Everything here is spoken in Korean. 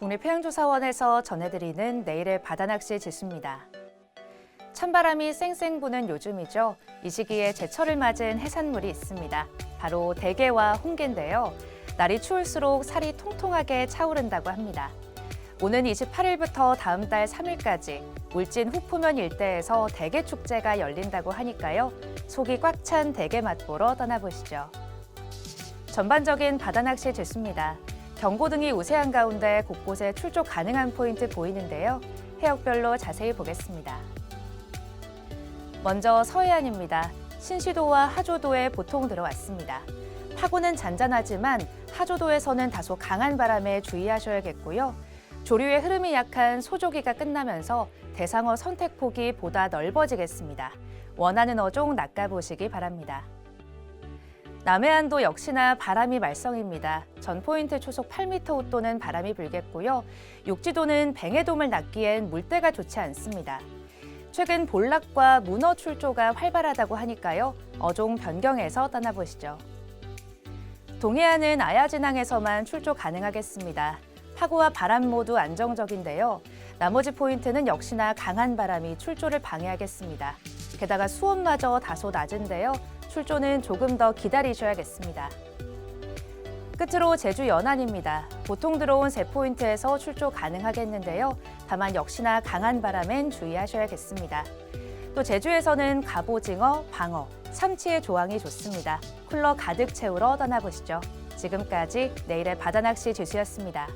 국립해양조사원에서 전해드리는 내일의 바다낚시 지수입니다. 찬바람이 쌩쌩 부는 요즘이죠. 이 시기에 제철을 맞은 해산물이 있습니다. 바로 대게와 홍게인데요. 날이 추울수록 살이 통통하게 차오른다고 합니다. 오는 28일부터 다음 달 3일까지 울진 후포면 일대에서 대게 축제가 열린다고 하니까요. 속이 꽉 찬 대게 맛보러 떠나보시죠. 전반적인 바다낚시 지수입니다. 경고등이 우세한 가운데 곳곳에 출조 가능한 포인트 보이는데요. 해역별로 자세히 보겠습니다. 먼저 서해안입니다. 신시도와 하조도에 보통 들어왔습니다. 파고는 잔잔하지만 하조도에서는 다소 강한 바람에 주의하셔야겠고요. 조류의 흐름이 약한 소조기가 끝나면서 대상어 선택 폭이 보다 넓어지겠습니다. 원하는 어종 낚아보시기 바랍니다. 남해안도 역시나 바람이 말썽입니다. 전 포인트 초속 8m 웃도는 바람이 불겠고요. 육지도는 뱅에돔을 낚기엔 물때가 좋지 않습니다. 최근 볼락과 문어 출조가 활발하다고 하니까요. 어종 변경해서 떠나보시죠. 동해안은 아야진항에서만 출조 가능하겠습니다. 파고와 바람 모두 안정적인데요. 나머지 포인트는 역시나 강한 바람이 출조를 방해하겠습니다. 게다가 수온마저 다소 낮은데요. 출조는 조금 더 기다리셔야겠습니다. 끝으로 제주 연안입니다. 보통 들어온 세 포인트에서 출조 가능하겠는데요. 다만 역시나 강한 바람엔 주의하셔야겠습니다. 또 제주에서는 갑오징어, 방어, 참치의 조항이 좋습니다. 쿨러 가득 채우러 떠나보시죠. 지금까지 내일의 바다낚시 지수였습니다.